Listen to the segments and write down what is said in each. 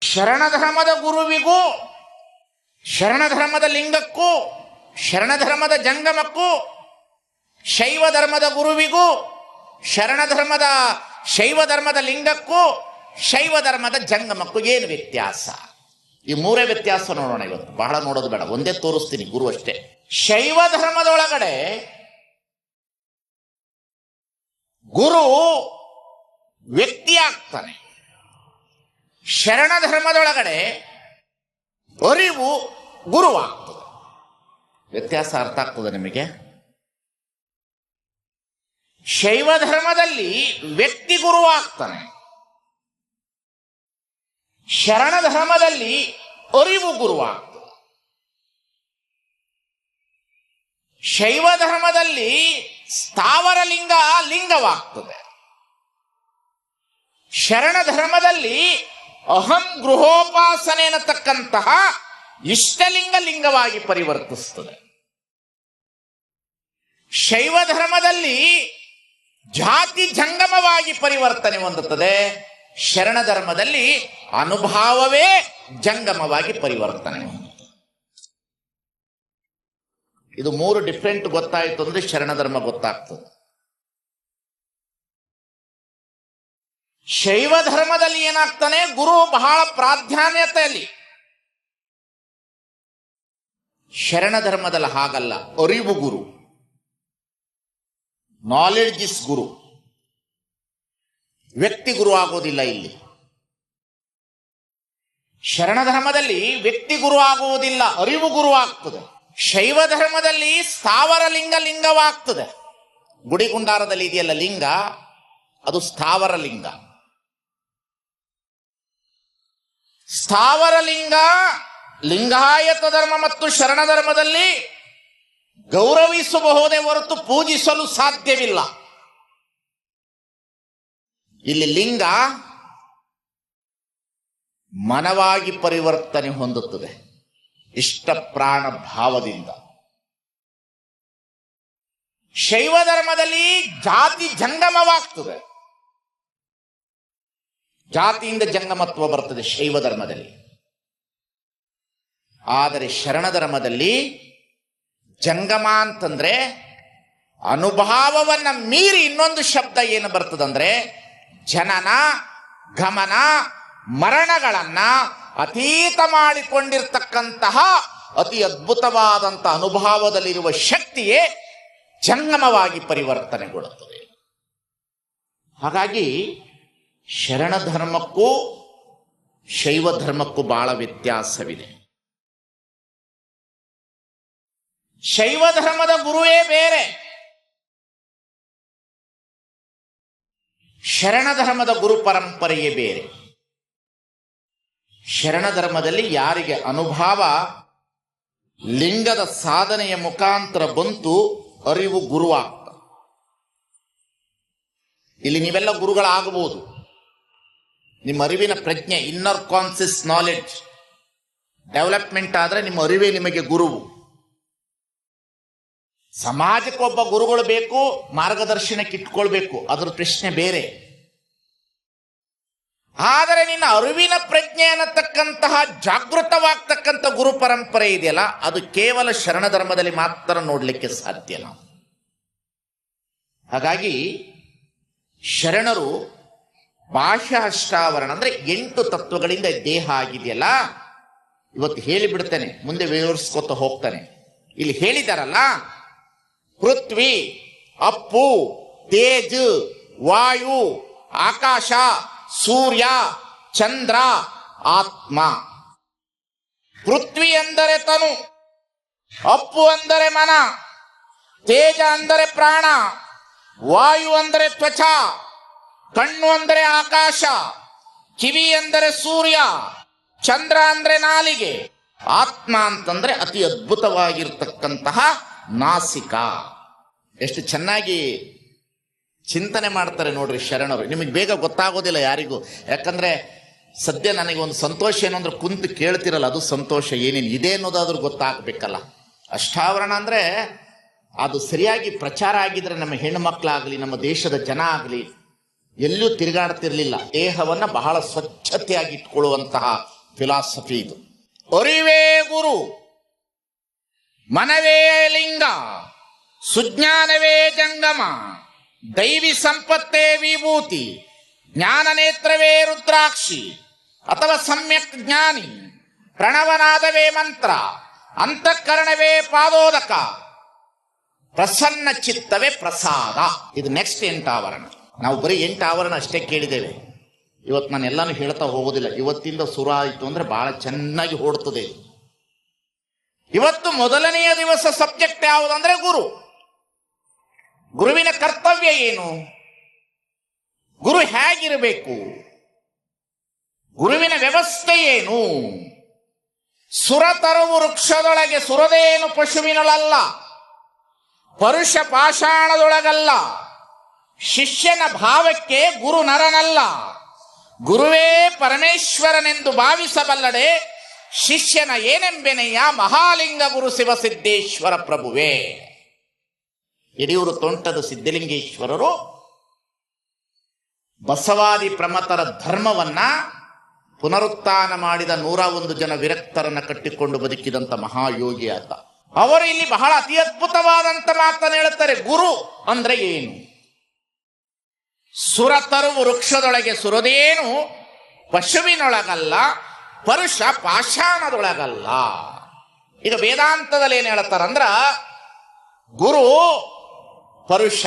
ಶರಣಧರ್ಮದ ಗುರುವಿಗೂ, ಶರಣಧರ್ಮದ ಲಿಂಗಕ್ಕೂ, ಶರಣಧರ್ಮದ ಜಂಗಮಕ್ಕೂ ಶೈವ ಧರ್ಮದ ಗುರುವಿಗೂ, ಶರಣಧರ್ಮದ ಶೈವ ಧರ್ಮದ ಲಿಂಗಕ್ಕೂ ಶೈವ ಧರ್ಮದ ಜಂಗಮಕ್ಕೂ ಏನು ವ್ಯತ್ಯಾಸ? ಈ ಮೂರೇ ವ್ಯತ್ಯಾಸ ನೋಡೋಣ ಇವತ್ತು. ಬಹಳ ನೋಡೋದು ಬೇಡ. ಒಂದೇ ತೋರಿಸ್ತೀನಿ ಗುರು ಅಷ್ಟೇ. ಶೈವ ಧರ್ಮದೊಳಗಡೆ ಗುರು ವ್ಯಕ್ತಿ ಆಗ್ತಾನೆ ಶರಣ ಧರ್ಮದೊಳಗಡೆ ಅರಿವು ಗುರುವಾಗ್ತದೆ. ವ್ಯತ್ಯಾಸ ಅರ್ಥ ಆಗ್ತದೆ ನಿಮಗೆ? ಶೈವ ಧರ್ಮದಲ್ಲಿ ವ್ಯಕ್ತಿ ಗುರುವಾಗ್ತಾನೆ. ಶರಣ ಧರ್ಮದಲ್ಲಿ ಅರಿವು ಗುರುವಾಗ್ತದೆ. ಶೈವ ಧರ್ಮದಲ್ಲಿ ಸ್ಥಾವರ ಲಿಂಗ ಲಿಂಗವಾಗ್ತದೆ. ಶರಣ ಧರ್ಮದಲ್ಲಿ ಅಹಂ ಗೃಹೋಪಾಸನೆ ಅನ್ನತಕ್ಕಂತಹ ಇಷ್ಟಲಿಂಗ ಲಿಂಗವಾಗಿ ಪರಿವರ್ತಿಸ್ತದೆ. ಶೈವ ಧರ್ಮದಲ್ಲಿ ಜಾತಿ ಜಂಗಮವಾಗಿ ಪರಿವರ್ತನೆ ಹೊಂದುತ್ತದೆ. ಶರಣ ಧರ್ಮದಲ್ಲಿ ಅನುಭಾವವೇ ಜಂಗಮವಾಗಿ ಪರಿವರ್ತನೆ. ಇದು ಮೂರು ಡಿಫ್ರೆಂಟ್ ಗೊತ್ತಾಯಿತು ಅಂದ್ರೆ ಶರಣ ಧರ್ಮ ಗೊತ್ತಾಗ್ತದೆ. ಶೈವ ಧರ್ಮದಲ್ಲಿ ಏನಾಗ್ತಾನೆ? ಗುರು ಬಹಳ ಪ್ರಾಧಾನ್ಯತೆಯಲ್ಲಿ ಶರಣ ಧರ್ಮದಲ್ಲಿ ಹಾಗಲ್ಲ. ಅರಿವು ಗುರು. ನಾಲೆಡ್ಜ್ ಇಸ್ ಗುರು. ವ್ಯಕ್ತಿ ಗುರು ಆಗೋದಿಲ್ಲ ಇಲ್ಲಿ. ಶರಣ ಧರ್ಮದಲ್ಲಿ ವ್ಯಕ್ತಿ ಗುರು ಆಗುವುದಿಲ್ಲ, ಅರಿವು ಗುರು ಆಗ್ತದೆ. ಶೈವ ಧರ್ಮದಲ್ಲಿ ಸ್ಥಾವರ ಲಿಂಗ ಲಿಂಗವಾಗ್ತದೆ. ಗುಡಿಗುಂಡಾರದಲ್ಲಿ ಇದೆಯಲ್ಲ ಲಿಂಗ? ಅದು ಸ್ಥಾವರ ಲಿಂಗ. ಸ್ಥಾವರ ಲಿಂಗ ಲಿಂಗಾಯತ ಧರ್ಮ ಮತ್ತು ಶರಣ ಧರ್ಮದಲ್ಲಿ ಗೌರವಿಸಬಹುದೇ ಹೊರತು ಪೂಜಿಸಲು ಸಾಧ್ಯವಿಲ್ಲ. ಇಲ್ಲಿ ಲಿಂಗ ಮನವಾಗಿ ಪರಿವರ್ತನೆ ಹೊಂದುತ್ತದೆ. ಇಷ್ಟ ಪ್ರಾಣ ಭಾವದಿಂದ. ಶೈವ ಧರ್ಮದಲ್ಲಿ ಜಾತಿ ಜಂಗಮವಾಗ್ತದೆ. ಜಾತಿಯಿಂದ ಜಂಗಮತ್ವ ಬರ್ತದೆ ಶೈವ ಧರ್ಮದಲ್ಲಿ. ಆದರೆ ಶರಣ ಧರ್ಮದಲ್ಲಿ ಜಂಗಮ ಅಂತಂದ್ರೆ ಅನುಭಾವವನ್ನು ಮೀರಿ ಇನ್ನೊಂದು ಶಬ್ದ ಏನು ಬರ್ತದಂದ್ರೆ ಜನನ, ಗಮನ, ಮರಣಗಳನ್ನ ಅತೀತ ಮಾಡಿಕೊಂಡಿರ್ತಕ್ಕಂತಹ ಅತಿ ಅದ್ಭುತವಾದಂಥ ಅನುಭಾವದಲ್ಲಿರುವ ಶಕ್ತಿಯೇ ಜಂಗಮವಾಗಿ ಪರಿವರ್ತನೆಗೊಳ್ಳುತ್ತದೆ. ಹಾಗಾಗಿ ಶರಣ ಧರ್ಮಕ್ಕೂ ಶೈವ ಧರ್ಮಕ್ಕೂ ಬಹಳ ವ್ಯತ್ಯಾಸವಿದೆ. ಶೈವ ಧರ್ಮದ ಗುರುವೇ ಬೇರೆ. ಶರಣ ಧರ್ಮದ ಗುರು ಪರಂಪರೆಯೇ ಬೇರೆ. ಶರಣ ಧರ್ಮದಲ್ಲಿ ಯಾರಿಗೆ ಅನುಭಾವ, ಲಿಂಗದ ಸಾಧನೆಯ ಮುಖಾಂತರ ಬಂತು ಅರಿವು ಗುರುವಾಗ್ತ ಇಲ್ಲಿ ನೀವೆಲ್ಲ ಗುರುಗಳಾಗಬಹುದು. ನಿಮ್ಮ ಅರಿವಿನ ಪ್ರಜ್ಞೆ ಇನ್ನರ್ ಕಾನ್ಸಿಯಸ್ ನಾಲೆಡ್ಜ್ ಡೆವಲಪ್ಮೆಂಟ್ ಆದರೆ ನಿಮ್ಮ ಅರಿವೇ ನಿಮಗೆ ಗುರುವು ಸಮಾಜಕ್ಕೆ ಒಬ್ಬ ಗುರುಗಳು ಬೇಕು, ಮಾರ್ಗದರ್ಶನಕ್ಕೆ ಇಟ್ಕೊಳ್ಬೇಕು. ಅದ್ರ ಪ್ರಶ್ನೆ ಬೇರೆ. ಆದರೆ ನಿನ್ನ ಅರಿವಿನ ಪ್ರಜ್ಞೆ ಅನ್ನತಕ್ಕಂತಹ ಜಾಗೃತವಾಗ್ತಕ್ಕಂಥ ಗುರು ಪರಂಪರೆ ಇದೆಯಲ್ಲ, ಅದು ಕೇವಲ ಶರಣ ಧರ್ಮದಲ್ಲಿ ಮಾತ್ರ ನೋಡಲಿಕ್ಕೆ ಸಾಧ್ಯ ನಾವು ಹಾಗಾಗಿ ಶರಣರು ಬಾಹ್ಯ ಅಷ್ಟಾವರಣ ಅಂದ್ರೆ ಎಂಟು ತತ್ವಗಳಿಂದ ದೇಹ ಆಗಿದೆಯಲ್ಲ? ಇವತ್ತು ಹೇಳಿಬಿಡ್ತೇನೆ, ಮುಂದೆ ವಿವರಿಸ್ಕೊತ ಹೋಗ್ತಾನೆ. ಇಲ್ಲಿ ಹೇಳಿದಾರಲ್ಲ, ಪೃಥ್ವಿ, ಅಪ್ಪು, ತೇಜ್, ವಾಯು, ಆಕಾಶ, ಸೂರ್ಯ, ಚಂದ್ರ, ಆತ್ಮ. ಪೃಥ್ವಿ ಅಂದರೆ ತನು, ಅಪ್ಪು ಅಂದರೆ ಮನ, ತೇಜ ಅಂದರೆ ಪ್ರಾಣ, ವಾಯು ಅಂದರೆ ತ್ವಚ. ಕಣ್ಣು ಅಂದರೆ ಆಕಾಶ, ಕಿವಿ ಅಂದರೆ ಸೂರ್ಯ, ಚಂದ್ರ ಅಂದ್ರೆ ನಾಲಿಗೆ, ಆತ್ಮ ಅಂತಂದ್ರೆ ಅತಿ ಅದ್ಭುತವಾಗಿರ್ತಕ್ಕಂತಹ ನಾಸಿಕ. ಎಷ್ಟು ಚೆನ್ನಾಗಿ ಚಿಂತನೆ ಮಾಡ್ತಾರೆ ನೋಡ್ರಿ ಶರಣರು ನಿಮಗೆ ಬೇಗ ಗೊತ್ತಾಗೋದಿಲ್ಲ ಯಾರಿಗೂ. ಯಾಕಂದ್ರೆ ಸದ್ಯ ನನಗೆ ಒಂದು ಸಂತೋಷ ಏನು ಅಂದ್ರೆ ಕುಂತು ಕೇಳ್ತಿರಲ್ಲ, ಅದು ಸಂತೋಷ ಏನೇನು ಇದೆ ಅನ್ನೋದಾದ್ರೂ ಗೊತ್ತಾಗಬೇಕಲ್ಲ. ಅಷ್ಟಾವರಣ ಅಂದ್ರೆ ಅದು ಸರಿಯಾಗಿ ಪ್ರಚಾರ ಆಗಿದ್ರೆ ನಮ್ಮ ಹೆಣ್ಣು ಮಕ್ಕಳಾಗಲಿ, ನಮ್ಮ ದೇಶದ ಜನ ಆಗಲಿ ಎಲ್ಲೂ ತಿರುಗಾಡ್ತಿರ್ಲಿಲ್ಲ. ದೇಹವನ್ನ ಬಹಳ ಸ್ವಚ್ಛತೆಯಾಗಿ ಇಟ್ಕೊಳ್ಳುವಂತಹ ಫಿಲಾಸಫಿ ಇದು. ಅರಿವೇ ಗುರು, ಮನವೇ ಲಿಂಗ, ಸುಜ್ಞಾನವೇ ಜಂಗಮ, ದೈವಿ ಸಂಪತ್ತೇ ವಿಭೂತಿ, ಜ್ಞಾನ ನೇತ್ರವೇ ರುದ್ರಾಕ್ಷಿ, ಅಥವಾ ಸಮ್ಯಕ್ ಜ್ಞಾನಿ, ಪ್ರಣವನಾದವೇ ಮಂತ್ರ, ಅಂತಃಕರಣವೇ ಪಾದೋದಕ, ಪ್ರಸನ್ನ ಚಿತ್ತವೇ ಪ್ರಸಾದ. ಇದು ನೆಕ್ಸ್ಟ್ ಎಂಟಾವರಣ. ನಾವು ಬರೀ ಎಂಟು ಆವರಣ ಅಷ್ಟೇ ಕೇಳಿದ್ದೇವೆ. ಇವತ್ತು ನಾನು ಎಲ್ಲಾನು ಹೇಳ್ತಾ ಹೋಗೋದಿಲ್ಲ. ಇವತ್ತಿಂದ ಸುರ ಆಯಿತು ಅಂದ್ರೆ ಭಾಳ ಚೆನ್ನಾಗಿ ಓಡುತ್ತದೆ ಇವತ್ತು ಮೊದಲನೆಯ ದಿವಸ ಸಬ್ಜೆಕ್ಟ್ ಯಾವುದಂದ್ರೆ ಗುರು. ಗುರುವಿನ ಕರ್ತವ್ಯ ಏನು? ಗುರು ಹೇಗಿರಬೇಕು? ಗುರುವಿನ ವ್ಯವಸ್ಥೆ ಏನು? ಸುರತರುವು ವೃಕ್ಷದೊಳಗೆ ಸುರದೇನು ಪಶುವಿನೊಳಲ್ಲ. ಪರುಷ ಪಾಷಾಣದೊಳಗಲ್ಲ. ಶಿಷ್ಯನ ಭಾವಕ್ಕೆ ಗುರು ನರನಲ್ಲ ಗುರುವೇ ಪರಮೇಶ್ವರನೆಂದು ಭಾವಿಸಬಲ್ಲಡೆ ಶಿಷ್ಯನ ಏನೆಂಬೆನೆಯ ಮಹಾಲಿಂಗ ಗುರು ಶಿವಸಿದ್ದೇಶ್ವರ ಪ್ರಭುವೇ. ಯಡಿಯೂರು ತೋಂಟದ ಸಿದ್ಧಲಿಂಗೇಶ್ವರರು ಬಸವಾದಿ ಪ್ರಮತರ ಧರ್ಮವನ್ನ ಪುನರುತ್ಥಾನ ಮಾಡಿದ ನೂರ ಒಂದು ಜನ ವಿರಕ್ತರನ್ನ ಕಟ್ಟಿಕೊಂಡು ಬದುಕಿದಂತ ಮಹಾಯೋಗಿ ಆತ. ಅವರು ಇಲ್ಲಿ ಬಹಳ ಅತಿ ಅದ್ಭುತವಾದಂತ ಮಾತನ್ನು ಹೇಳುತ್ತಾರೆ ಗುರು ಅಂದ್ರೆ ಏನು? ಸುರತರು ವೃಕ್ಷದೊಳಗೆ ಸುರದೇನು ಪಶುವಿನೊಳಗಲ್ಲ, ಪರುಷ ಪಾಷಾಣದೊಳಗಲ್ಲ. ಈಗ ವೇದಾಂತದಲ್ಲಿ ಏನು ಹೇಳ್ತಾರಂದ್ರ, ಗುರು, ಪರುಷ,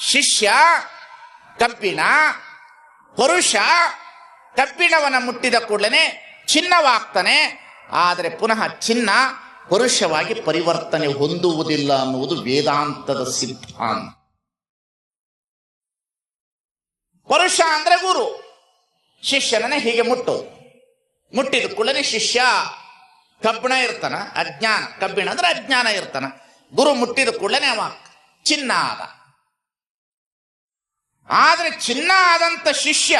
ಶಿಷ್ಯ, ಕಬ್ಬಿಣ, ಪರುಷ, ಕಬ್ಬಿಣವನ್ನ ಮುಟ್ಟಿದ ಕೂಡಲೇ ಚಿನ್ನವಾಗ್ತಾನೆ, ಆದರೆ ಪುನಃ ಚಿನ್ನ ಪರುಷವಾಗಿ ಪರಿವರ್ತನೆ ಹೊಂದುವುದಿಲ್ಲ ಅನ್ನುವುದು ವೇದಾಂತದ ಸಿದ್ಧಾಂತ. ಪರುಷ ಅಂದ್ರೆ ಗುರು. ಶಿಷ್ಯನನ್ನೇ ಹೀಗೆ ಮುಟ್ಟು. ಮುಟ್ಟಿದ ಕುಳನೆ ಶಿಷ್ಯ ಕಬ್ಬಿಣ ಇರ್ತಾನ, ಅಜ್ಞಾನ. ಕಬ್ಬಿಣ ಅಂದ್ರೆ ಅಜ್ಞಾನ ಇರ್ತಾನ. ಗುರು ಮುಟ್ಟಿದ ಕೂಡಲೇ ಅವ ಚಿನ್ನ ಆದ. ಆದ್ರೆ ಚಿನ್ನ ಆದಂತ ಶಿಷ್ಯ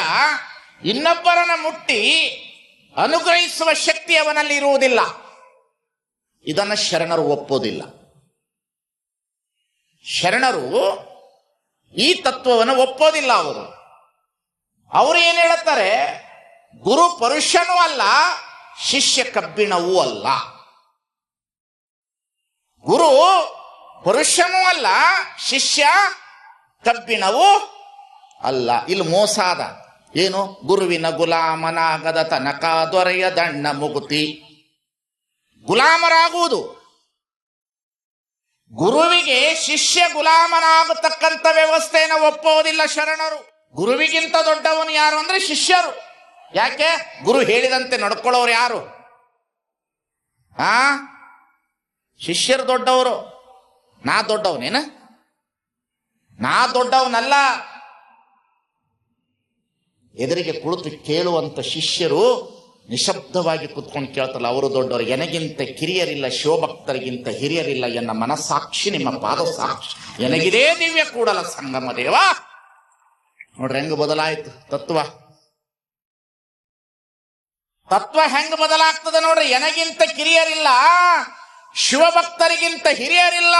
ಇನ್ನೊಬ್ಬರನ್ನ ಮುಟ್ಟಿ ಅನುಗ್ರಹಿಸುವ ಶಕ್ತಿ ಅವನಲ್ಲಿ ಇರುವುದಿಲ್ಲ. ಇದನ್ನ ಶರಣರು ಒಪ್ಪೋದಿಲ್ಲ ಶರಣರು ಈ ತತ್ವವನ್ನು ಒಪ್ಪೋದಿಲ್ಲ ಅವರು. ಅವರು ಏನು ಹೇಳುತ್ತಾರೆ ಗುರು ಪರುಷನೂ ಅಲ್ಲ, ಶಿಷ್ಯ ಕಬ್ಬಿಣವೂ ಅಲ್ಲ. ಗುರು ಪುರುಷನೂ ಅಲ್ಲ, ಶಿಷ್ಯ ಕಬ್ಬಿಣವೂ ಅಲ್ಲ. ಇಲ್ಲಿ ಮೋಸ ಅದ. ಏನು? ಗುರುವಿನ ಗುಲಾಮನಾಗದ ತನಕ ದೊರೆಯ ದಣ್ಣ ಮುಗುತಿ. ಗುಲಾಮರಾಗುವುದು. ಗುರುವಿಗೆ ಶಿಷ್ಯ ಗುಲಾಮನಾಗತಕ್ಕಂಥ ವ್ಯವಸ್ಥೆಯನ್ನು ಒಪ್ಪುವುದಿಲ್ಲ ಶರಣರು. ಗುರುವಿಗಿಂತ ದೊಡ್ಡವನು ಯಾರು ಅಂದ್ರೆ ಶಿಷ್ಯರು. ಯಾಕೆ? ಗುರು ಹೇಳಿದಂತೆ ನಡ್ಕೊಳ್ಳೋರು ಯಾರು? ಆ? ಶಿಷ್ಯರು ದೊಡ್ಡವರು. ನಾ ದೊಡ್ಡವನೇನ? ನಾ ದೊಡ್ಡವನಲ್ಲ. ಎದುರಿಗೆ ಕುಳಿತು ಕೇಳುವಂತ ಶಿಷ್ಯರು ನಿಶಬ್ದವಾಗಿ ಕುತ್ಕೊಂಡು ಕೇಳ್ತಲ್ಲ ಅವರು ದೊಡ್ಡವರು. ಎನಗಿಂತ ಕಿರಿಯರಿಲ್ಲ, ಶಿವಭಕ್ತರಿಗಿಂತ ಹಿರಿಯರಿಲ್ಲ ಎನ್ನ ಮನಸ್ಸಾಕ್ಷಿ, ನಿಮ್ಮ ಪಾದ ಸಾಕ್ಷಿ ಎನಗಿದೇ ದಿವ್ಯ ಕೂಡಲ ಸಂಗಮ ದೇವ? ನೋಡ್ರಿ ಹೆಂಗ ಬದಲಾಯ್ತು? ತತ್ವ. ತತ್ವ ಹೆಂಗ ಬದಲಾಗ್ತದೆ ನೋಡ್ರಿ? ಎನಗಿಂತ ಕಿರಿಯರಿಲ್ಲ, ಶಿವಭಕ್ತರಿಗಿಂತ ಹಿರಿಯರಿಲ್ಲ.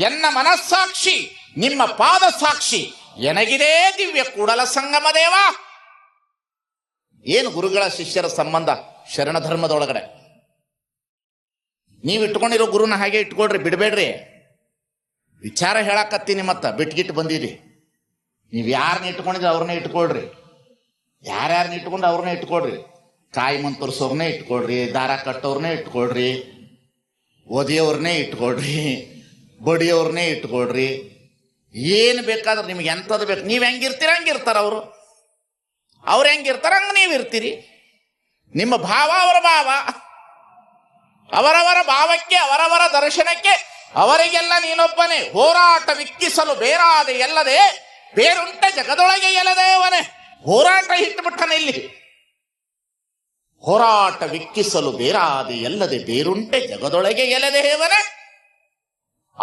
ಎನ್ನ ಮನಸ್ಸಾಕ್ಷಿ, ನಿಮ್ಮ ಪಾದ ಸಾಕ್ಷಿ ಎನಗಿದೇ ದಿವ್ಯ ಕೂಡಲ ಸಂಗಮ ದೇವ. ಏನು ಗುರುಗಳ ಶಿಷ್ಯರ ಸಂಬಂಧ? ಶರಣ ಧರ್ಮದೊಳಗಡೆ. ನೀವು ಇಟ್ಕೊಂಡಿರೋ ಗುರುನ ಹಾಗೆ ಇಟ್ಕೊಳ್ರಿ, ಬಿಡಬೇಡ್ರಿ. ವಿಚಾರ ಹೇಳಕತ್ತೀನಿ ಮತ್ತ ಬಿಟ್ಗಿಟ್ಟು ಬಂದಿರಿ. ನೀವು ಯಾರನ್ನ ಇಟ್ಕೊಂಡಿದ್ರೆ ಅವ್ರನ್ನ ಇಟ್ಕೊಳ್ರಿ. ಯಾರ್ಯಾರನ್ನ ಇಟ್ಕೊಂಡು ಅವ್ರನ್ನ ಇಟ್ಕೊಳ್ರಿ. ಕಾಯಿ ಮಂತರ್ಸೋರ್ನೇ ತೋರಿಸೋರ್ನೇ ಇಟ್ಕೊಳ್ರಿ, ದಾರ ಕಟ್ಟೋರ್ನೇ ಇಟ್ಕೊಳ್ರಿ ಓದಿಯವ್ರನ್ನೇ ಇಟ್ಕೊಳ್ರಿ ಬಡಿಯವ್ರನ್ನೇ ಇಟ್ಕೊಳ್ರಿ. ಏನು ಬೇಕಾದ್ರೆ ನಿಮ್ಗೆ ಎಂಥದ್ದು ಬೇಕು. ನೀವು ಹೆಂಗಿರ್ತೀರ ಹಂಗಿರ್ತಾರ ಅವರು. ಅವ್ರು ಹೆಂಗಿರ್ತಾರ ಹಂಗೆ ನೀವು ಇರ್ತೀರಿ. ನಿಮ್ಮ ಭಾವ ಅವರ ಭಾವ. ಅವರವರ ಭಾವಕ್ಕೆ, ಅವರವರ ದರ್ಶನಕ್ಕೆ ಅವರಿಗೆಲ್ಲ ನೀನೊಬ್ಬನೇ. ಹೋರಾಟ ವಿಕ್ಕಿಸಲು ಬೇರಾದೆ ಎಲ್ಲದೆ ಬೇರುಂಟ ಜಗದೊಳಗೆ ಎಲದೇವನೇ. ಹೋರಾಟ ಇಟ್ಟುಬಿಟ್ಟನ ಇಲ್ಲಿ. ಹೋರಾಟ ವಿಕ್ಕಿಸಲು ಬೇರಾದಿ ಎಲ್ಲದೆ ಬೇರುಂಟೆ ಜಗದೊಳಗೆ ಎಲೆದೇವನೇ.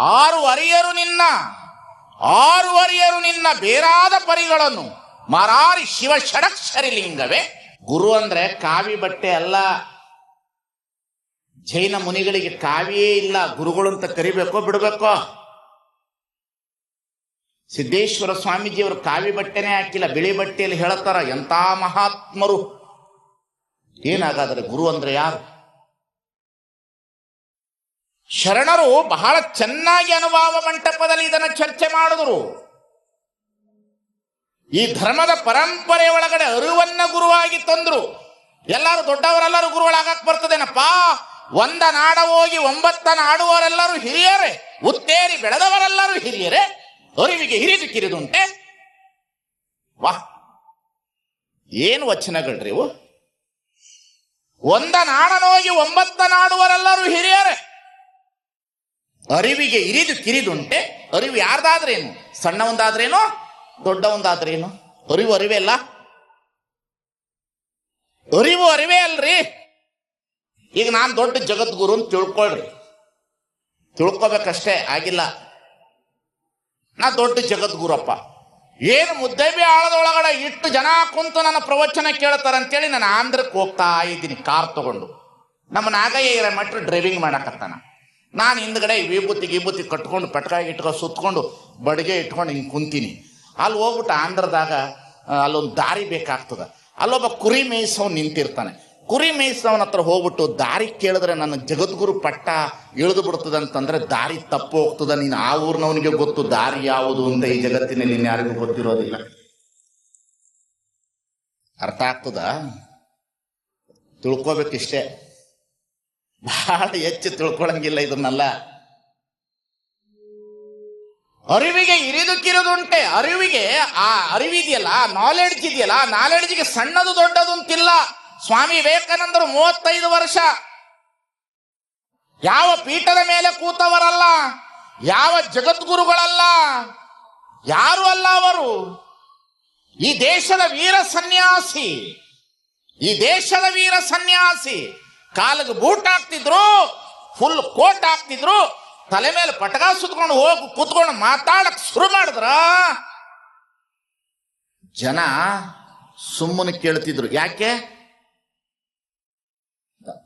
ಆರು ಅರಿಯರು ನಿನ್ನ, ಆರು ಅರಿಯರು ನಿನ್ನ ಬೇರಾದ ಪರಿಗಳನ್ನು. ಮರಾರಿ ಶಿವ ಷಡಕ್ಷರಿ ಲಿಂಗವೇ ಗುರು ಅಂದ್ರೆ ಕಾವಿ ಬಟ್ಟೆ ಅಲ್ಲ. ಜೈನ ಮುನಿಗಳಿಗೆ ಕಾವಿಯೇ ಇಲ್ಲ. ಗುರುಗಳು ಅಂತ ಕರಿಬೇಕೋ ಬಿಡಬೇಕೋ? ಸಿದ್ದೇಶ್ವರ ಸ್ವಾಮೀಜಿಯವರು ಕಾವಿ ಬಟ್ಟೆನೇ ಹಾಕಿಲ್ಲ, ಬಿಳಿ ಬಟ್ಟೆಯಲ್ಲಿ ಹೇಳ್ತಾರ ಎಂಥ ಮಹಾತ್ಮರು. ಏನಾಗಾದರೆ ಗುರು ಅಂದ್ರೆ ಯಾರು? ಶರಣರು ಬಹಳ ಚೆನ್ನಾಗಿ ಅನುಭವ ಮಂಟಪದಲ್ಲಿ ಇದನ್ನು ಚರ್ಚೆ ಮಾಡಿದ್ರು. ಈ ಧರ್ಮದ ಪರಂಪರೆ ಒಳಗಡೆ ಅರಿವನ್ನ ಗುರುವಾಗಿ ತಂದ್ರು. ಎಲ್ಲರೂ ದೊಡ್ಡವರೆಲ್ಲರೂ ಗುರುಗಳಾಗಕ್ ಬರ್ತದೇನಪ್ಪ? ಒಂದ ನಾಡ ಹೋಗಿ ಒಂಬತ್ತ ನಾಡುವವರೆಲ್ಲರೂ ಹಿರಿಯರೇ. ಉತ್ತೇರಿ ಬೆಳೆದವರೆಲ್ಲರೂ ಹಿರಿಯರೇ. ಅರಿವಿಗೆ ಹಿರಿದು ಕಿರಿದುಂಟೆ ವಾಹ್ ಏನು ವಚನಗಳ್ರಿ ಇವು? ಒಂದ ನಾಡನೋಗಿ ಒಂಬತ್ತ ನಾಡುವರೆಲ್ಲರೂ ಹಿರಿಯರೇ. ಅರಿವಿಗೆ ಇರಿದು ಕಿರಿದುಂಟೆ. ಅರಿವು ಯಾರ್ದಾದ್ರೇನು? ದೊಡ್ಡ ಒಂದಾದ್ರೇನ ಅರಿವು ಅರಿವೇ ಅಲ್ಲ? ಅರಿವು ಅರಿವೇ ಅಲ್ರಿ. ಈಗ ನಾನು ದೊಡ್ಡ ಜಗದ್ಗುರು ಅಂತ ತಿಳ್ಕೊಳ್ರಿ. ತಿಳ್ಕೊಬೇಕಷ್ಟೇ, ಆಗಿಲ್ಲ. ನಾ ದೊಡ್ಡ ಜಗದ್ಗುರಪ್ಪ. ಏನು ಮುದ್ದೆಬಿ ಆಳದೊಳಗಡೆ ಇಟ್ಟು ಜನ ಕುಂತು ನನ್ನ ಪ್ರವಚನ ಕೇಳ್ತಾರೆ ಅಂತೇಳಿ ನಾನು ಆಂಧ್ರಕ್ಕೆ ಹೋಗ್ತಾ ಇದ್ದೀನಿ ಕಾರ್ ತಗೊಂಡು. ನಮ್ಮ ನಾಗಯ್ಯ ಇರ ಮಟ್ಟ ಡ್ರೈವಿಂಗ್ ಮಾಡಕತ್ತಾನ. ನಾನು ಹಿಂದ್ಗಡೆ ವಿಭೂತಿ ಗಿಭೂತಿ ಕಟ್ಕೊಂಡು ಪಟ್ಕಾಯಿ ಇಟ್ಕೊಂಡು ಸುತ್ಕೊಂಡು ಬಡಿಗೆ ಇಟ್ಕೊಂಡು ಹಿಂಗೆ ಕುಂತೀನಿ. ಅಲ್ಲಿ ಹೋಗ್ಬಿಟ್ಟು ಆಂಧ್ರದಾಗ, ಅಲ್ಲೊಂದು ದಾರಿ ಬೇಕಾಗ್ತದ. ಅಲ್ಲೊಬ್ಬ ಕುರಿ ಮೇಯಿಸೋ ನಿಂತಿರ್ತಾನೆ. ಕುರಿ ಮೇಯಿಸವನ ಹತ್ರ ಹೋಗ್ಬಿಟ್ಟು ದಾರಿ ಕೇಳಿದ್ರೆ ನನ್ನ ಜಗದ್ಗುರು ಪಟ್ಟ ಇಳಿದು ಬಿಡ್ತದೆ ಅಂತಂದ್ರೆ ದಾರಿ ತಪ್ಪು ಹೋಗ್ತದ. ನೀನು ಆ ಊರಿನವನಿಗೆ ಗೊತ್ತು ದಾರಿ ಯಾವುದು ಅಂತ ಈ ಜಗತ್ತಿನಲ್ಲಿ ಯಾರಿಗೂ ಗೊತ್ತಿರೋದಿಲ್ಲ. ಅರ್ಥ ಆಗ್ತದ? ತಿಳ್ಕೊಬೇಕಿಷ್ಟೇ. ಬಹಳ ಹೆಚ್ಚು ತಿಳ್ಕೊಳಂಗಿಲ್ಲ ಇದನ್ನೆಲ್ಲ. ಅರಿವಿಗೆ ಇರಿದು ಕಿರಿದುಂಟೆ ಅರಿವಿಗೆ ಆ ಅರಿವಿದೆಯಲ್ಲ ನಾಲೆಡ್ಜ್ ಇದೆಯಲ್ಲ ನಾಲೆಡ್ಜ್ಗೆ ಸಣ್ಣದು ದೊಡ್ಡದು ಅಂತಿಲ್ಲ. ಸ್ವಾಮಿ ವಿವೇಕಾನಂದರು ಮೂವತ್ತೈದು ವರ್ಷ. ಯಾವ ಪೀಠದ ಮೇಲೆ ಕೂತವರಲ್ಲ, ಯಾವ ಜಗದ್ಗುರುಗಳಲ್ಲ, ಯಾರು ಅಲ್ಲ ಅವರು. ಈ ದೇಶದ ವೀರ ಸನ್ಯಾಸಿ, ಈ ದೇಶದ ವೀರ ಸನ್ಯಾಸಿ, ಕಾಲಿಗೆ ಬೂಟ್ ಹಾಕ್ತಿದ್ರು ಫುಲ್ ಕೋಟ್ ಹಾಕ್ತಿದ್ರು, ತಲೆ ಮೇಲೆ ಪಟಕ ಸುತ್ಕೊಂಡು ಹೋಗಿ, ಕೂತ್ಕೊಂಡು ಮಾತಾಡಕ್ ಶುರು ಮಾಡಿದ್ರ. ಜನ ಸುಮ್ಮನೆ ಕೇಳ್ತಿದ್ರು. ಯಾಕೆ?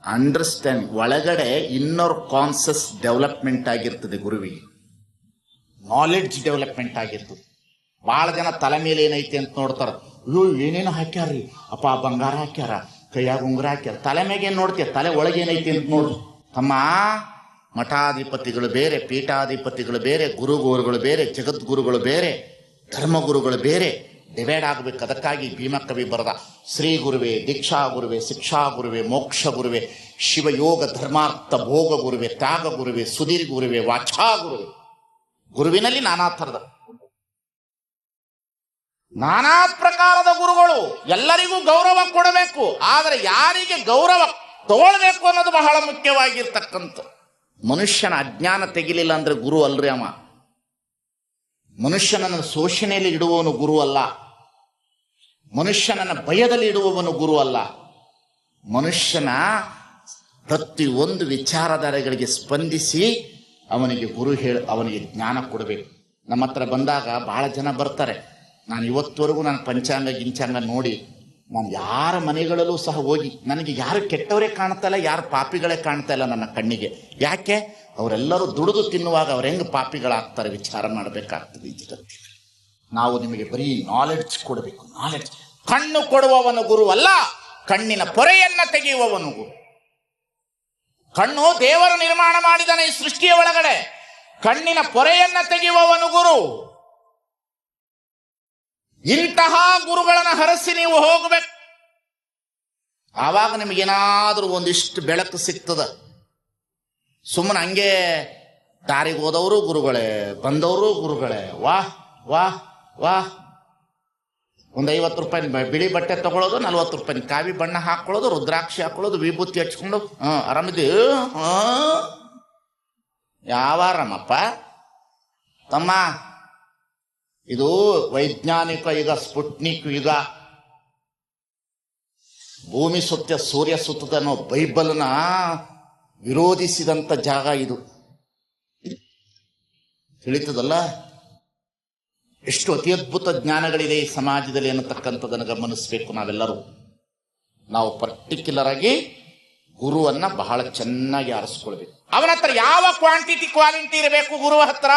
ಅಂಡರ್ಸ್ಟ್ಯಾಂಡ್ ಒಳಗಡೆ ಇನ್ನರ್ ಕಾನ್ಸಸ್ ಡೆವಲಪ್ಮೆಂಟ್ ಆಗಿರ್ತದೆ ಗುರುವಿಗೆ ನಾಲೆಡ್ಜ್ ಡೆವಲಪ್ಮೆಂಟ್ ಆಗಿರ್ತದೆ. ಭಾಳ ಜನ ತಲೆ ಮೇಲೆ ಏನೈತಿ ಅಂತ ನೋಡ್ತಾರ. ಅಯ್ಯೋ, ಏನೇನು ಹಾಕ್ಯಾರ್ರಿ ಅಪ್ಪ, ಬಂಗಾರ ಹಾಕ್ಯಾರ, ಕೈಯಾಗ ಉಂಗುರ ಹಾಕ್ಯಾರ. ತಲೆ ಮ್ಯಾಗ ಏನು ನೋಡ್ತೀಯ? ತಲೆ ಒಳಗೆ ಏನೈತಿ ಅಂತ ನೋಡು. ತಮ್ಮ, ಮಠಾಧಿಪತಿಗಳು ಬೇರೆ, ಪೀಠಾಧಿಪತಿಗಳು ಬೇರೆ, ಗುರುಗುರುಗಳು ಬೇರೆ, ಜಗದ್ಗುರುಗಳು ಬೇರೆ, ಧರ್ಮಗುರುಗಳು ಬೇರೆ. ಡಿವೈಡ್ ಆಗಬೇಕು. ಅದಕ್ಕಾಗಿ ಭೀಮಕವಿ ಬರದ ಶ್ರೀ ಗುರುವೆ, ದೀಕ್ಷಾ ಗುರುವೆ, ಶಿಕ್ಷಾ ಗುರುವೆ, ಮೋಕ್ಷ ಗುರುವೆ ಶಿವಯೋಗ ಧರ್ಮಾರ್ಥ ಭೋಗ ಗುರುವೆ, ತ್ಯಾಗ ಗುರುವೆ, ಸುಧೀರ್ ಗುರುವೆ, ವಾಚಾ ಗುರುವೆ. ಗುರುವಿನಲ್ಲಿ ನಾನಾ ಥರದ. ನಾನಾ ಪ್ರಕಾರದ ಗುರುಗಳು ಎಲ್ಲರಿಗೂ ಗೌರವ ಕೊಡಬೇಕು. ಆದರೆ ಯಾರಿಗೆ ಗೌರವ ತಗೊಳ್ಬೇಕು ಅನ್ನೋದು ಬಹಳ ಮುಖ್ಯವಾಗಿರ್ತಕ್ಕಂಥ ಮನುಷ್ಯನ ಅಜ್ಞಾನ ತೆಗಿಲಿಲ್ಲ ಅಂದ್ರೆ ಗುರು ಅಲ್ರಿ ಅವ. ಮನುಷ್ಯನನ್ನು ಶೋಷಣೆಯಲ್ಲಿ ಇಡುವವನು ಗುರು ಅಲ್ಲ. ಮನುಷ್ಯನನ್ನು ಭಯದಲ್ಲಿ ಇಡುವವನು ಗುರು ಅಲ್ಲ. ಮನುಷ್ಯನ ಪ್ರತಿಯೊಂದು ವಿಚಾರಧಾರೆಗಳಿಗೆ ಸ್ಪಂದಿಸಿ ಅವನಿಗೆ ಗುರು ಹೇಳ ಅವನಿಗೆ ಜ್ಞಾನ ಕೊಡಬೇಕು. ನಮ್ಮ ಹತ್ರ ಬಂದಾಗ ಬಹಳ ಜನ ಬರ್ತಾರೆ. ನಾನು ಇವತ್ತವರೆಗೂ ನಾನು ಪಂಚಾಂಗ ಗಿಂಚಾಂಗ ನೋಡಿ ನಾನು ಯಾರ ಮನೆಗಳಲ್ಲೂ ಸಹ ಹೋಗಿ ನನಗೆ ಯಾರು ಕೆಟ್ಟವರೇ ಕಾಣ್ತಾ ಇಲ್ಲ, ಯಾರು ಪಾಪಿಗಳೇ ಕಾಣ್ತಾ ಇಲ್ಲ ನನ್ನ ಕಣ್ಣಿಗೆ. ಯಾಕೆ? ಅವರೆಲ್ಲರೂ ದುಡಿದು ತಿನ್ನುವಾಗ ಅವ್ರು ಹೆಂಗೆ ಪಾಪಿಗಳಾಗ್ತಾರೆ ವಿಚಾರ ಮಾಡಬೇಕಾಗ್ತದೆ ನಾವು ನಿಮಗೆ ಬರೀ ನಾಲೆಡ್ಜ್ ಕೊಡಬೇಕು ನಾಲೆಡ್ಜ್ ಕಣ್ಣು ಕೊಡುವವನು ಗುರು ಅಲ್ಲ, ಕಣ್ಣಿನ ಪೊರೆಯನ್ನ ತೆಗೆಯುವವನು ಗುರು. ಕಣ್ಣು ದೇವರು ನಿರ್ಮಾಣ ಮಾಡಿದನ ಈ ಸೃಷ್ಟಿಯ ಒಳಗಡೆ. ಕಣ್ಣಿನ ಪೊರೆಯನ್ನ ತೆಗೆಯುವವನು ಗುರು. ಇಂತಹ ಗುರುಗಳನ್ನ ಹರಸಿ ನೀವು ಹೋಗಬೇಕು. ಆವಾಗ ನಿಮಗೇನಾದರೂ ಒಂದಿಷ್ಟು ಬೆಳಕು ಸಿಗ್ತದ. ಸುಮ್ಮನೆ ಹಂಗೆ ದಾರಿಗೆ ಹೋದವರು ಗುರುಗಳೇ, ಬಂದವರು ಗುರುಗಳೇ ವಾಹ್ ವಾಹ್ ವಾಹ್ ಒಂದು ಐವತ್ತು ರೂಪಾಯಿ ಬಿಳಿ ಬಟ್ಟೆ ತಗೊಳ್ಳೋದು ನಲ್ವತ್ತು ರೂಪಾಯಿ ಕಾವಿ ಬಣ್ಣ ಹಾಕೊಳ್ಳೋದು, ರುದ್ರಾಕ್ಷಿ ಹಾಕೊಳ್ಳೋದು, ವಿಭೂತಿ ಹಚ್ಕೊಂಡು, ಹಾಂ ಆರಾಮಿದ್ದೀವಿ ಹಾಂ. ಯಾವ ಆರಾಮಪ್ಪ ತಮ್ಮ ಇದು ವೈಜ್ಞಾನಿಕ ಯುಗ, ಸ್ಪುಟ್ನಿಕ್ ಯುಗ. ಭೂಮಿ ಸುತ್ತ ಸೂರ್ಯ ಸುತ್ತದ ಅನ್ನೋ ಬೈಬಲ್ನ ವಿರೋಧಿಸಿದಂಥ ಜಾಗ ಇದು. ತಿಳಿತದಲ್ಲ? ಎಷ್ಟು ಅತಿ ಅದ್ಭುತ ಜ್ಞಾನಗಳಿದೆ ಈ ಸಮಾಜದಲ್ಲಿ ಅನ್ನತಕ್ಕಂಥದ್ದನ್ನು ಗಮನಿಸಬೇಕು ನಾವೆಲ್ಲರೂ. ನಾವು ಪರ್ಟಿಕ್ಯುಲರ್ ಆಗಿ ಗುರುವನ್ನ ಬಹಳ ಚೆನ್ನಾಗಿ ಆರಿಸ್ಕೊಳ್ಬೇಕು. ಅವನ ಹತ್ರ ಯಾವ ಕ್ವಾಂಟಿಟಿ ಕ್ವಾಲಿಟಿ ಇರಬೇಕು ಗುರುವ ಹತ್ರ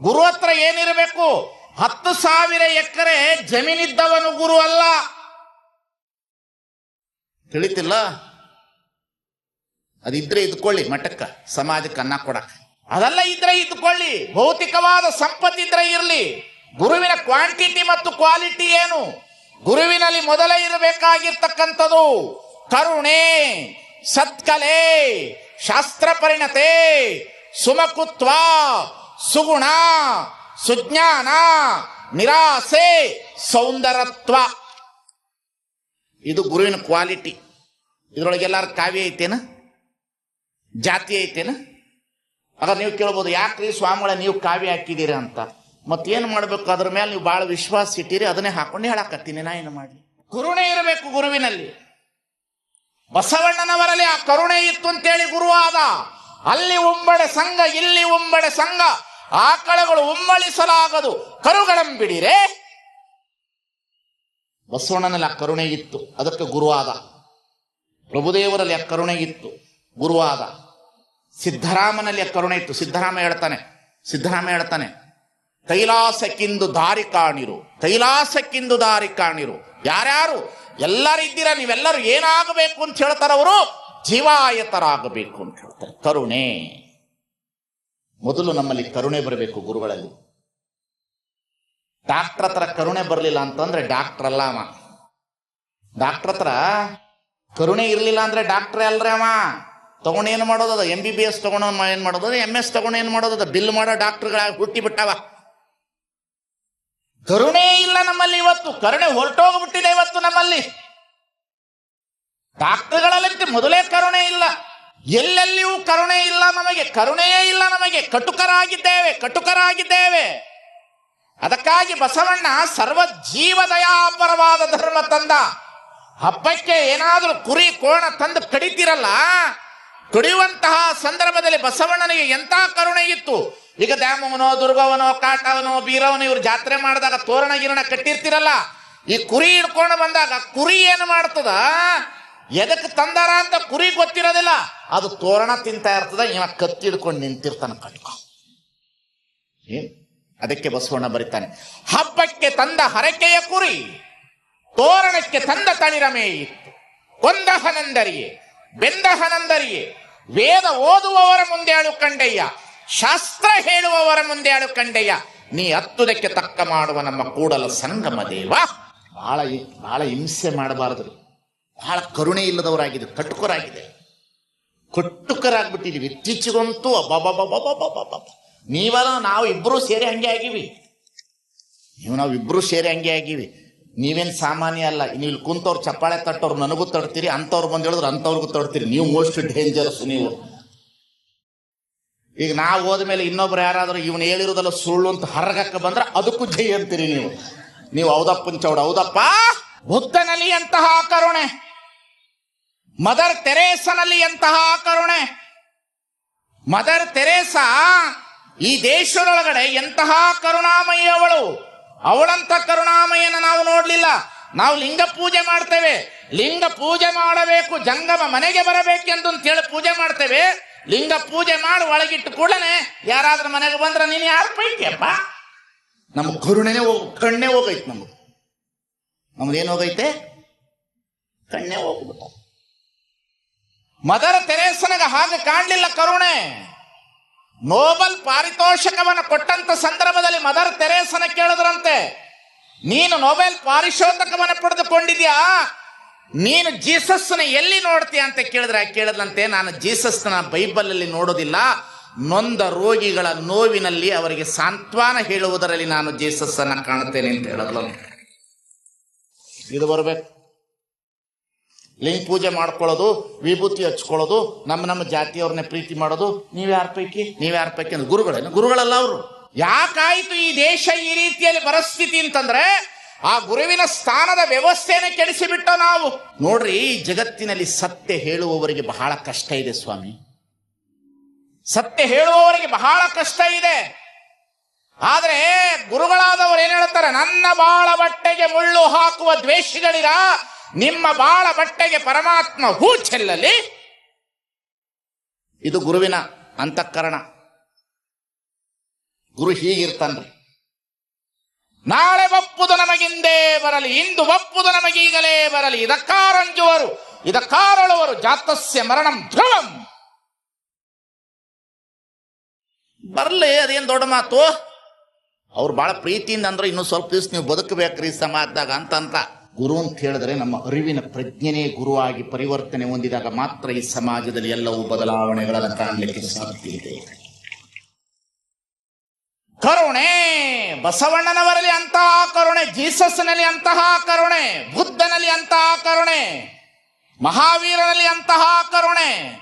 ಗುರು ಹತ್ರ ಏನಿರಬೇಕು? ಹತ್ತು ಸಾವಿರ ಎಕರೆ ಜಮೀನಿದ್ದವನು ಗುರು ಅಲ್ಲ. ತಿಳಿತಿಲ್ಲ? ಅದಿದ್ರೆ ಇದ್ಕೊಳ್ಳಿ ಮಠಕ್ಕ, ಸಮಾಜಕ್ಕೆ ಅನ್ನ ಕೊಡಕ್ಕೆ. ಅದೆಲ್ಲ ಇದ್ರೆ ಇದ್ಕೊಳ್ಳಿ. ಭೌತಿಕವಾದ ಸಂಪತ್ತಿದ್ರೆ ಇರಲಿ. ಗುರುವಿನ ಕ್ವಾಂಟಿಟಿ ಮತ್ತು ಕ್ವಾಲಿಟಿ ಏನು? ಗುರುವಿನಲ್ಲಿ ಮೊದಲೇ ಇರಬೇಕಾಗಿರ್ತಕ್ಕಂಥದ್ದು ಕರುಣೆ, ಸತ್ಕಲೆ, ಶಾಸ್ತ್ರ ಪರಿಣತೆ, ಸುಮಕುತ್ವ ಸುಗುಣ, ಸುಜ್ಞಾನ, ನಿರಾಸೆ, ಸೌಂದರತ್ವ. ಇದು ಗುರುವಿನ ಕ್ವಾಲಿಟಿ. ಇದ್ರೊಳಗೆ ಎಲ್ಲಾರು ಕಾವ್ಯ ಐತೇನ? ಜಾತಿ ಐತೇನ? ಅದ ನೀವು ಕೇಳ್ಬೋದು, ಯಾಕ್ರಿ ಸ್ವಾಮಿಗಳ ನೀವು ಕಾವ್ಯ ಹಾಕಿದ್ದೀರಿ ಅಂತ. ಮತ್ತೇನು ಮಾಡ್ಬೇಕು? ಅದ್ರ ಮೇಲೆ ನೀವು ಭಾಳ ವಿಶ್ವಾಸ ಇಟ್ಟಿರಿ, ಅದನ್ನೇ ಹಾಕೊಂಡು ಹೇಳಾಕತ್ತೀನಿ, ನಾ ಏನು ಮಾಡಿ ಕರುಣೆ ಇರಬೇಕು ಗುರುವಿನಲ್ಲಿ. ಬಸವಣ್ಣನವರಲ್ಲಿ ಆ ಕರುಣೆ ಇತ್ತು ಅಂತೇಳಿ ಗುರುವಾದ. ಅಲ್ಲಿ ಉಂಬಡೆ ಸಂಘ, ಇಲ್ಲಿ ಉಂಬಡೆ ಸಂಘ. ಆಕಳಗಳು ಉಮ್ಮಳಿಸಲಾಗದು. ಕರುಗಳಂಬಿಡಿರೆ ಬಸವಣ್ಣನಲ್ಲಿ ಆ ಕರುಣೆ ಇತ್ತು. ಅದಕ್ಕೆ ಗುರುವಾದ. ಪ್ರಭುದೇವರಲ್ಲಿ ಆ ಕರುಣೆ ಇತ್ತು. ಗುರುವಾದ. ಸಿದ್ಧರಾಮನಲ್ಲಿ ಆ ಕರುಣೆ ಇತ್ತು. ಸಿದ್ಧರಾಮ ಹೇಳ್ತಾನೆ. ಸಿದ್ಧರಾಮ ಹೇಳ್ತಾನೆ, ಕೈಲಾಸಕ್ಕಿಂದು ದಾರಿ ಕಾಣಿರು. ಕೈಲಾಸಕ್ಕಿಂದು ದಾರಿ ಕಾಣಿರು. ಯಾರ್ಯಾರು? ಎಲ್ಲರಿದ್ದೀರ? ನೀವೆಲ್ಲರೂ ಏನಾಗಬೇಕು ಅಂತ ಹೇಳ್ತಾರೆ ಅವರು ಜೀವಾಯತರಾಗಬೇಕು ಅಂತ ಹೇಳ್ತಾರೆ ಕರುಣೆ. ಮೊದಲು ನಮ್ಮಲ್ಲಿ ಕರುಣೆ ಬರಬೇಕು ಗುರುಗಳಲ್ಲಿ. ಡಾಕ್ಟರ್ ಹತ್ರ ಕರುಣೆ ಬರಲಿಲ್ಲ ಅಂತಂದ್ರೆ ಡಾಕ್ಟರ್ ಅಲ್ಲ ಅವ. ಡಾಕ್ಟರ್ ಹತ್ರ ಕರುಣೆ ಇರಲಿಲ್ಲ ಅಂದ್ರೆ ಡಾಕ್ಟರ್ ಅಲ್ರಿ ಅವ. ತಗೊಂಡು ಏನು ಮಾಡೋದದ ಎಂ ಬಿ ಬಿ ಎಸ್ ತಗೊಂಡು ಏನು ಮಾಡೋದದ ಎಂ ಎಸ್ ತಗೊಂಡು ಏನು ಮಾಡೋದದ ಬಿಲ್ ಮಾಡೋ ಡಾಕ್ಟರ್ಗಳಾಗಿ ಹುಟ್ಟಿ ಬಿಟ್ಟಾವ. ಕರುಣೆ ಇಲ್ಲ ನಮ್ಮಲ್ಲಿ ಇವತ್ತು. ಕರುಣೆ ಹೊರಟೋಗ್ಬಿಟ್ಟಿದೆ ಇವತ್ತು ನಮ್ಮಲ್ಲಿ. ಡಾಕ್ಟರ್ಗಳಲ್ಲಿ ಮೊದಲೇ ಕರುಣೆ ಇಲ್ಲ. ಎಲ್ಲೆಲ್ಲಿಯೂ ಕರುಣೆ ಇಲ್ಲ ನಮಗೆ, ಕರುಣೆಯೇ ಇಲ್ಲ ನಮಗೆ. ಕಟುಕರಾಗಿದ್ದೇವೆ ಕಟುಕರಾಗಿದ್ದೇವೆ. ಅದಕ್ಕಾಗಿ ಬಸವಣ್ಣ ಸರ್ವ ಜೀವದಯಾಪರವಾದ ಧರ್ಮ ತಂದ. ಹಬ್ಬಕ್ಕೆ ಏನಾದರೂ ಕುರಿ, ಕೋಣ ತಂದು ಕಡಿತಿರಲ್ಲ? ಕಡಿಯುವಂತಹ ಸಂದರ್ಭದಲ್ಲಿ ಬಸವಣ್ಣನಿಗೆ ಎಂಥ ಕರುಣೆ ಇತ್ತು? ಈಗ ದ್ಯಾಮವನೋ ದುರ್ಗವನೋ ಕಾಟವನೋ ಬೀರವನೋ ಇವರು ಜಾತ್ರೆ ಮಾಡಿದಾಗ ತೋರಣ ಗಿರಣ ಕಟ್ಟಿರ್ತಿರಲ್ಲ? ಈ ಕುರಿ ಹಿಡ್ಕೊಂಡು ಬಂದಾಗ ಕುರಿ ಏನು ಮಾಡ್ತದ? ಎದಕ್ಕೆ ತಂದಾರ ಅಂತ ಕುರಿ ಗೊತ್ತಿರೋದಿಲ್ಲ. ಅದು ತೋರಣ ತಿಂತಾ ಇರ್ತದ, ಇವ ಕತ್ತಿ ಹಿಡ್ಕೊಂಡು ನಿಂತಿರ್ತಾನ ಕಟ್ಕೊ ಏನ್ ಅದಕ್ಕೆ ಬಸವಣ್ಣ ಬರೀತಾನೆ, ಹಬ್ಬಕ್ಕೆ ತಂದ ಹರಕೆಯ ಕುರಿ, ತೋರಣಕ್ಕೆ ತಂದ ತಳಿರಮೇ ಇತ್ತು. ಕೊಂದ ಹನಂದರಿಯೇ ಬೆಂದ ಹನಂದರಿಯೇ ವೇದ ಓದುವವರ ಮುಂದೆ ಅಳು ಕಂಡಯ್ಯ, ಶಾಸ್ತ್ರ ಹೇಳುವವರ ಮುಂದೆ ಅಳು ಕಂಡಯ್ಯ, ನೀ ಹತ್ತುದಕ್ಕೆ ತಕ್ಕ ಮಾಡುವ ನಮ್ಮ ಕೂಡಲ ಸಂಗಮ ದೇವ. ಬಹಳ ಬಹಳ ಹಿಂಸೆ ಮಾಡಬಾರದು. ಬಹಳ ಕರುಣೆ ಇಲ್ಲದವರಾಗಿದೆ ಕಟ್ಟುಕರಾಗಿದೆ ಕಟ್ಟುಕರಾಗ್ಬಿಟ್ಟಿದೀವಿ ಇತ್ತೀಚೆಗಂತೂ ಅಬ್ಬಬ್ಬಬ್ಬಬ್ಬಬ್ಬಬ್ಬ ನೀವಲ್ಲ ನಾವು ಇಬ್ಬರೂ ಸೇರಿ ಹಂಗೆ ಆಗಿವಿ. ನೀವು ನಾವು ಇಬ್ಬರೂ ಸೇರಿ ಹಂಗೆ ಆಗಿವಿ. ನೀವೇನು ಸಾಮಾನ್ಯ ಅಲ್ಲ. ನೀವು ಕುಂತವ್ರು, ಚಪ್ಪಾಳೆ ತಟ್ಟವ್ರು, ನನಗೂ ತಡ್ತೀರಿ, ಅಂಥವ್ರು ಬಂದು ಹೇಳಿದ್ರೆ ಅಂಥವ್ರಿಗೂ ತಡ್ತೀರಿ. ನೀವು ಮೋಸ್ಟ್ ಡೇಂಜರಸ್ ನೀವು. ಈಗ ನಾವು ಹೋದ್ಮೇಲೆ ಇನ್ನೊಬ್ರು ಯಾರಾದರೂ ಇವನು ಹೇಳಿರೋದಲ್ಲ ಸುಳ್ಳು ಅಂತ ಹರಗಕ್ಕೆ ಬಂದ್ರೆ ಅದಕ್ಕೂ ಜೈ ಅಂತೀರಿ ನೀವು. ನೀವು ಹೌದಪ್ಪನ ಚೌಡ, ಹೌದಪ್ಪ? ಬುದ್ಧನಲ್ಲಿ ಅಂತಹ ಕರುಣೆ. ಮದರ್ ತೆರೇಸನಲ್ಲಿ ಎಂತಹ ಕರುಣೆ. ಮದರ್ ತೆರೇಸಾ ಈ ದೇಶದೊಳಗಡೆ ಎಂತಹ ಕರುಣಾಮಯಿ ಅವಳು? ಅವಳಂತ ಕರುಣಾಮಯನ ನಾವು ನೋಡಲಿಲ್ಲ. ನಾವು ಲಿಂಗ ಪೂಜೆ ಮಾಡ್ತೇವೆ. ಲಿಂಗ ಪೂಜೆ ಮಾಡಬೇಕು, ಜಂಗಮ ಮನೆಗೆ ಬರಬೇಕೆಂದು ಅಂತ ಹೇಳಿ ಪೂಜೆ ಮಾಡ್ತೇವೆ. ಲಿಂಗ ಪೂಜೆ ಮಾಡಿ ಒಳಗಿಟ್ಟು ಕೂಡಲೇ ಯಾರಾದ್ರೂ ಮನೆಗೆ ಬಂದ್ರೆ ನೀನು ಯಾರು ಪೈಕಿಯಪ್ಪ ನಮ್ಮ ಕರುಣೆನೇ ಹೋಗ್, ಕಣ್ಣೇ ಹೋಗೈತೆ ನಮ್ದು ನಮ್ದೇನು ಹೋಗೈತೆ? ಕಣ್ಣೇ ಹೋಗ್ಬಿಟ್ಟ ಮದರ ತೆರೇಸನಗ ಹಾಗೆ ಕಾಣಲಿಲ್ಲ ಕರುಣೆ. ನೋಬಲ್ ಪಾರಿತೋಷಕವನ್ನು ಕೊಟ್ಟಂತ ಸಂದರ್ಭದಲ್ಲಿ ಮದರ್ ತೆರೇಸನ ಕೇಳಿದ್ರಂತೆ, ನೀನು ನೋಬೆಲ್ ಪಾರಿಶೋಧಕವನ್ನು ಪಡೆದುಕೊಂಡಿದ್ಯಾ? ನೀನು ಜೀಸಸ್ನ ಎಲ್ಲಿ ನೋಡ್ತೀಯ? ಅಂತ ಕೇಳಿದ್ರೆ ಕೇಳಿದ್ರಂತೆ, ನಾನು ಜೀಸಸ್ನ ಬೈಬಲಲ್ಲಿ ನೋಡೋದಿಲ್ಲ. ನೊಂದ ರೋಗಿಗಳ ನೋವಿನಲ್ಲಿ ಅವರಿಗೆ ಸಾಂತ್ವನ ಹೇಳುವುದರಲ್ಲಿ ನಾನು ಜೀಸಸ್ ಅನ್ನ ಕಾಣುತ್ತೇನೆ ಅಂತ ಹೇಳಿದ್ಲು. ಇದು ಬರಬೇಕು. ಲಿಂಗ ಪೂಜೆ ಮಾಡ್ಕೊಳ್ಳೋದು ವಿಭೂತಿ ಹಚ್ಕೊಳ್ಳೋದು ನಮ್ಮ ನಮ್ಮ ಜಾತಿಯವ್ರನ್ನ ಪ್ರೀತಿ ಮಾಡೋದು. ನೀವ್ಯಾರ ಪೈಕಿ? ನೀವ್ಯಾರ ಪೈಕಿ ಅಂದ್ರೆ ಗುರುಗಳೇನು ಗುರುಗಳಲ್ಲ ಅವರು. ಯಾಕಾಯಿತು ಈ ದೇಶ ಈ ರೀತಿಯಲ್ಲಿ ಪರಿಸ್ಥಿತಿ ಅಂತಂದ್ರೆ ಆ ಗುರುವಿನ ಸ್ಥಾನದ ವ್ಯವಸ್ಥೆನೇ ಕೆಡಿಸಿಬಿಟ್ಟ ನಾವು? ನೋಡ್ರಿ ಈ ಜಗತ್ತಿನಲ್ಲಿ ಸತ್ಯ ಹೇಳುವವರಿಗೆ ಬಹಳ ಕಷ್ಟ ಇದೆ ಸ್ವಾಮಿ. ಸತ್ಯ ಹೇಳುವವರಿಗೆ ಬಹಳ ಕಷ್ಟ ಇದೆ. ಆದರೆ ಗುರುಗಳಾದವರು ಏನ್ ಹೇಳ್ತಾರೆ? ನನ್ನ ಬಾಳ ಬಟ್ಟೆಗೆ ಮುಳ್ಳು ಹಾಕುವ ದ್ವೇಷಿಗಳಿರ? ನಿಮ್ಮ ಬಾಳ ಬಟ್ಟೆಗೆ ಪರಮಾತ್ಮ ಹೂ ಚೆಲ್ಲಲಿ, ಇದು ಗುರುವಿನ ಅಂತಃಕರಣ. ಗುರು ಹೀಗಿರ್ತಾನ್ರಿ. ನಾಳೆ ಒಪ್ಪುದು ನಮಗಿಂದೇ ಬರಲಿ, ಇಂದು ಒಪ್ಪುದು ನಮಗೀಗಲೇ ಬರಲಿ, ಇದಕ್ಕಾರಂಜುವರು, ಇದಕ್ಕಾರಳುವರು ಜಾತಸ್ಯ ಮರಣಂ ಧ್ರುವಂ. ಬರಲಿ, ಅದೇನ್ ದೊಡ್ಡ ಮಾತು? ಅವ್ರು ಬಹಳ ಪ್ರೀತಿಯಿಂದ ಅಂದ್ರೆ ಇನ್ನೂ ಸ್ವಲ್ಪ ದಿವಸ ನೀವು ಬದುಕಬೇಕ್ರಿ ಸಮಾಜದಾಗ ಅಂತ ಅಂತ ಗುರು ಅಂತ ಹೇಳಿದ್ರೆ ನಮ್ಮ ಅರಿವಿನ ಪ್ರಜ್ಞೆನೇ ಗುರುವಾಗಿ ಪರಿವರ್ತನೆ ಹೊಂದಿದಾಗ ಮಾತ್ರ ಈ ಸಮಾಜದಲ್ಲಿ ಎಲ್ಲವೂ ಬದಲಾವಣೆಗಳನ್ನು ಕಾಣಲಿಕ್ಕೆ ಸಾಧ್ಯ ಇದೆ. ಕರುಣೆ, ಬಸವಣ್ಣನವರಲ್ಲಿ ಅಂತಹ ಕರುಣೆ, ಜೀಸಸ್ನಲ್ಲಿ ಅಂತಹ ಕರುಣೆ, ಬುದ್ಧನಲ್ಲಿ ಅಂತಹ ಕರುಣೆ ಮಹಾವೀರನಲ್ಲಿ ಅಂತಹ ಕರುಣೆ,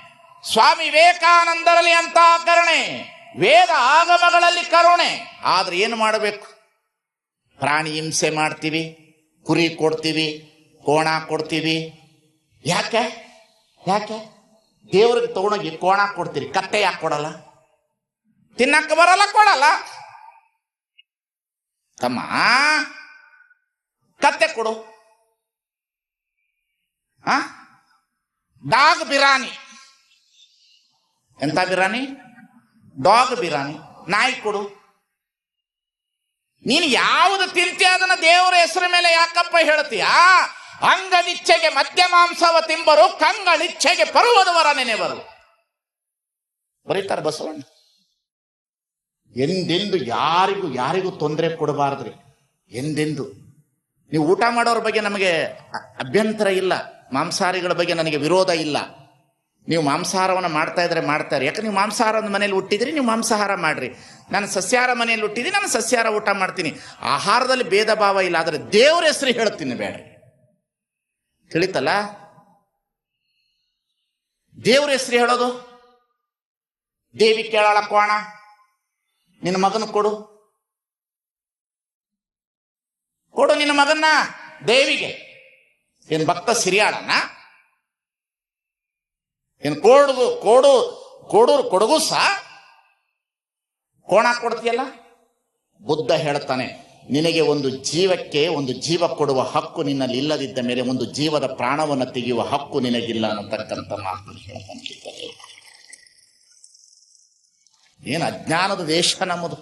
ಸ್ವಾಮಿ ವಿವೇಕಾನಂದರಲ್ಲಿ ಅಂತಹ ಕರುಣೆ, ವೇದ ಆಗಮಗಳಲ್ಲಿ ಕರುಣೆ. ಆದ್ರೆ ಏನು ಮಾಡಬೇಕು? ಪ್ರಾಣಿ ಹಿಂಸೆ ಮಾಡ್ತೀವಿ. ಕುರಿ ಕೊಡ್ತೀವಿ, ಕೋಣ ಕೊಡ್ತೀವಿ. ಯಾಕೆ? ಯಾಕೆ? ದೇವ್ರಿಗೆ ತಗೊಂಡೋಗಿ ಕೋಣ ಕೊಡ್ತೀರಿ, ಕತ್ತೆ ಯಾಕೆ ಕೊಡಲ್ಲ? ತಿನ್ನಕ್ಕೆ ಬರಲ್ಲ, ಕೊಡಲ್ಲ. ತಮ್ಮ, ಕತ್ತೆ ಕೊಡು. ಆ? ಡಾಗ್ ಬಿರಾನಿ. ಎಂತ ಬಿರಾನಿ? ಡಾಗ್ ಬಿರಾನಿ. ನಾಯಿ ಕೊಡು. ನೀನು ಯಾವುದು ತಿಂತೀಯ ಅದನ್ನ ದೇವರ ಹೆಸರ ಮೇಲೆ ಯಾಕಪ್ಪ ಹೇಳ್ತೀಯಾ? ಅಂಗನಿಚ್ಛೆಗೆ ಮಧ್ಯ ಮಾಂಸವ ತಿಂಬರು, ಕಂಗಳಿಚ್ಛೆಗೆ ಪರ್ವದವರ ನೆನೆವರು. ಬರೀತಾರೆ ಬಸವಣ್ಣ. ಎಂದೆಂದು ಯಾರಿಗೂ ಯಾರಿಗೂ ತೊಂದರೆ ಕೊಡಬಾರದ್ರಿ. ಎಂದೆಂದು? ನೀವು ಊಟ ಮಾಡೋರ ಬಗ್ಗೆ ನಮಗೆ ಅಭ್ಯಂತರ ಇಲ್ಲ. ಮಾಂಸಾಹಾರಿಗಳ ಬಗ್ಗೆ ನನಗೆ ವಿರೋಧ ಇಲ್ಲ. ನೀವು ಮಾಂಸಾಹಾರವನ್ನು ಮಾಡ್ತಾ ಇದ್ರೆ ಮಾಡ್ತಾರೆ. ಯಾಕೆ ನೀವು ಮಾಂಸಾಹಾರದ ಮನೇಲಿ ಹುಟ್ಟಿದ್ರಿ, ನೀವು ಮಾಂಸಾಹಾರ ಮಾಡ್ರಿ. ನಾನು ಸಸ್ಯಾಹಾರ ಮನೆಯಲ್ಲಿ ಹುಟ್ಟಿದ್ರೆ ನಾನು ಸಸ್ಯಾಹಾರ ಊಟ ಮಾಡ್ತೀನಿ. ಆಹಾರದಲ್ಲಿ ಭೇದ ಭಾವ ಇಲ್ಲ, ಆದರೆ ದೇವ್ರ ಹೆಸರು ಹೇಳ್ತೀನಿ ಬೇಡ ತಿಳಿತಲ್ಲ? ದೇವ್ರ ಹೆಸರು ಹೇಳೋದು? ದೇವಿ ಕೇಳಾಳ ಕೋಣ, ನಿನ್ನ ಮಗನ ಕೊಡು. ಕೊಡು ನಿನ್ನ ಮಗನ್ನ ದೇವಿಗೆ. ಏನು ಭಕ್ತ ಸಿರಿಯಾಳನ? ಏನ್ ಕೋಡದು, ಕೋಡು ಕೊಡು ಕೊಡಗು ಸಾ? ಕೋಣ ಕೊಡ್ತೀಯಲ್ಲ? ಬುದ್ಧ ಹೇಳ್ತಾನೆ, ನಿನಗೆ ಒಂದು ಜೀವಕ್ಕೆ ಒಂದು ಜೀವ ಕೊಡುವ ಹಕ್ಕು ನಿನ್ನಲ್ಲಿ ಇಲ್ಲದಿದ್ದ ಮೇಲೆ ಒಂದು ಜೀವದ ಪ್ರಾಣವನ್ನು ತೆಗೆಯುವ ಹಕ್ಕು ನಿನಗಿಲ್ಲ ಅನ್ನತಕ್ಕಂಥ ಮಾತನ್ನು ಹೇಳ್ತಾನೆ ಏನು ಅಜ್ಞಾನದ ದೇಶ ನಮ್ಮದು?